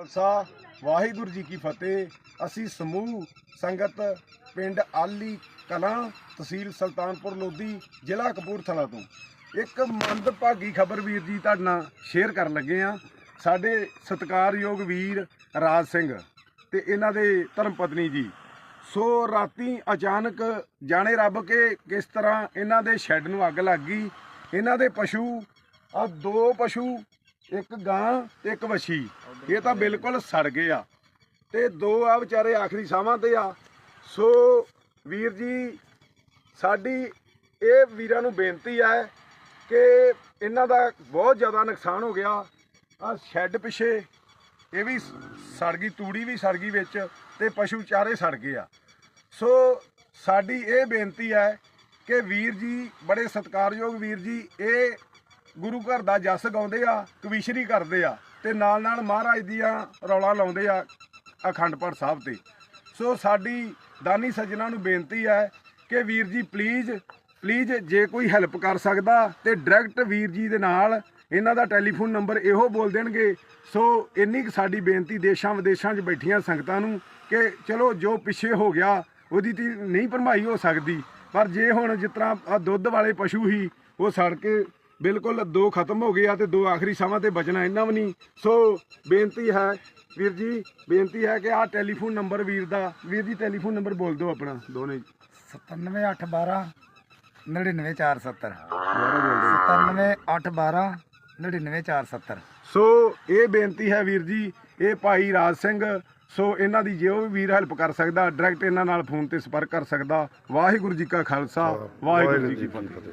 ਖਾਲਸਾ ਵਾਹਿਗੁਰੂ ਜੀ ਕੀ ਫਤਿਹ। ਅਸੀਂ ਸਮੂਹ, ਸੰਗਤ, ਪਿੰਡ ਆਲੀ ਕਲਾਂ, ਤਹਿਸੀਲ ਸੁਲਤਾਨਪੁਰ, ਲੋਧੀ, ਜ਼ਿਲ੍ਹਾ ਕਪੂਰਥਲਾ ਤੋਂ। ਇੱਕ ਮੰਦਭਾਗੀ ਖਬਰ ਵੀਰ ਜੀ ਤੁਹਾਡੇ ਨਾਲ ਸ਼ੇਅਰ ਕਰਨ ਲੱਗੇ ਆ ਸਾਡੇ ਸਤਿਕਾਰਯੋਗ ਵੀਰ ਰਾਜ ਸਿੰਘ ਤੇ ਇਹਨਾਂ ਦੇ ਧਰਮ ਪਤਨੀ ਜੀ। ਸੋ ਰਾਤੀ ਅਚਾਨਕ ਜਾਣੇ ਰੱਬ ਕੇ ਕਿਸ ਤਰ੍ਹਾਂ ਇਹਨਾਂ ਦੇ ਸ਼ੈੱਡ ਨੂੰ ਅੱਗ ਲੱਗ ਗਈ। ਇਹਨਾਂ ਦੇ ਪਸ਼ੂ ਆ ਦੋ ਪਸ਼ੂ, ਇੱਕ ਗਾਂ ਤੇ ਇੱਕ ਵਛੀ। ਇਹ ਤਾਂ ਬਿਲਕੁਲ ਸੜ ਗਏ ਆ। ਤੇ ਦੋ ਆ ਵਿਚਾਰੇ ਆਖਰੀ ਸਾਹਾਂ ਤੇ ਆ। ਸੋ ਵੀਰ ਜੀ, ਸਾਡੀ ਇਹ ਵੀਰਾਂ ਨੂੰ ਬੇਨਤੀ ਹੈ ਕਿ ਇਹਨਾਂ ਦਾ ਬਹੁਤ ਜ਼ਿਆਦਾ ਨੁਕਸਾਨ ਹੋ ਗਿਆ। ਆ ਸ਼ੈੱਡ ਪਿਛੇ, ਇਹ ਵੀ ਸੜ ਗਈ, ਤੂੜੀ ਵੀ ਸੜ ਗਈ ਵਿੱਚ ਤੇ ਪਸ਼ੂ ਚਾਰੇ ਸੜ ਗਏ ਆ। ਸੋ ਸਾਡੀ ਇਹ ਬੇਨਤੀ ਹੈ ਕਿ ਵੀਰ ਜੀ, ਬੜੇ ਸਤਿਕਾਰਯੋਗ ਵੀਰ ਜੀ, ਇਹ ਗੁਰੂ ਘਰ ਦਾ ਜਸ ਗਾਉਂਦੇ ਆ, ਕਵੀਸ਼ਰੀ ਕਰਦੇ ਆ। ਤੇ ਨਾਲ ਨਾਲ ਮਹਾਰਾਜ ਦੀਆਂ ਰੌਲਾ ਲਾਉਂਦੇ ਆ ਅਖੰਡ ਪਾਠ ਸਾਹਿਬ ਤੇ। ਸੋ ਸਾਡੀ ਦਾਨੀ ਸੱਜਣਾ ਨੂੰ ਬੇਨਤੀ ਹੈ ਕਿ ਵੀਰ ਜੀ ਪਲੀਜ਼ ਪਲੀਜ਼ ਜੇ ਕੋਈ ਹੈਲਪ ਕਰ ਸਕਦਾ ਤੇ ਡਾਇਰੈਕਟ ਵੀਰ ਜੀ ਦੇ ਨਾਲ ਇਹਨਾਂ ਦਾ ਟੈਲੀਫੋਨ ਨੰਬਰ ਇਹੋ ਬੋਲ ਦੇਣਗੇ। ਸੋ ਇੰਨੀ ਕੁ ਸਾਡੀ ਬੇਨਤੀ ਦੇਸ਼ਾਂ ਵਿਦੇਸ਼ਾਂ 'ਚ ਬੈਠੀਆਂ ਸੰਗਤਾਂ ਨੂੰ ਕਿ ਚਲੋ ਜੋ ਪਿੱਛੇ ਹੋ ਗਿਆ ਉਹਦੀ ਤੀ ਨਹੀਂ ਭਰਮਾਈ ਹੋ ਸਕਦੀ। ਪਰ ਜੇ ਹੁਣ ਜਿਸ ਤਰ੍ਹਾਂ ਦੁੱਧ ਵਾਲੇ ਪਸ਼ੂ ਹੀ ਉਹ ਸੜ ਕੇ ਬਿਲਕੁਲ ਦੋ ਖਤਮ ਹੋ ਗਏ ਆ ਤੇ ਦੋ ਆਖਰੀ ਸਾਹਾਂ ਤੇ ਬਚਣਾ ਇਹਨਾਂ ਵੀ ਨਹੀਂ। ਸੋ ਬੇਨਤੀ ਹੈ ਵੀਰ ਜੀ ਬੇਨਤੀ ਹੈ ਕਿ ਆਹ ਟੈਲੀਫੋਨ ਨੰਬਰ ਵੀਰ ਦਾ ਵੀਰ ਜੀ ਟੈਲੀਫੋਨ ਨੰਬਰ ਬੋਲ ਦਿਓ ਆਪਣਾ। ਦੋਨੇ 97812 99470 ਦੁਬਾਰਾ ਬੋਲ ਦਿਓ 97812 99470 ਸੋ ਇਹ ਬੇਨਤੀ ਹੈ ਵੀਰ ਜੀ ਇਹ ਭਾਈ ਰਾਜ ਸਿੰਘ ਸੋ ਇਹਨਾਂ ਦੀ ਜੇ ਉਹ ਵੀ ਵੀਰ ਹੈਲਪ ਕਰ ਸਕਦਾ ਡਾਇਰੈਕਟ ਇਹਨਾਂ ਨਾਲ ਫੋਨ ਤੇ ਸੰਪਰਕ ਕਰ ਸਕਦਾ। ਵਾਹਿਗੁਰੂ ਜੀ ਕਾ ਖਾਲਸਾ ਵਾਹਿਗੁਰੂ ਜੀ ਕੀ ਫਤਿਹ।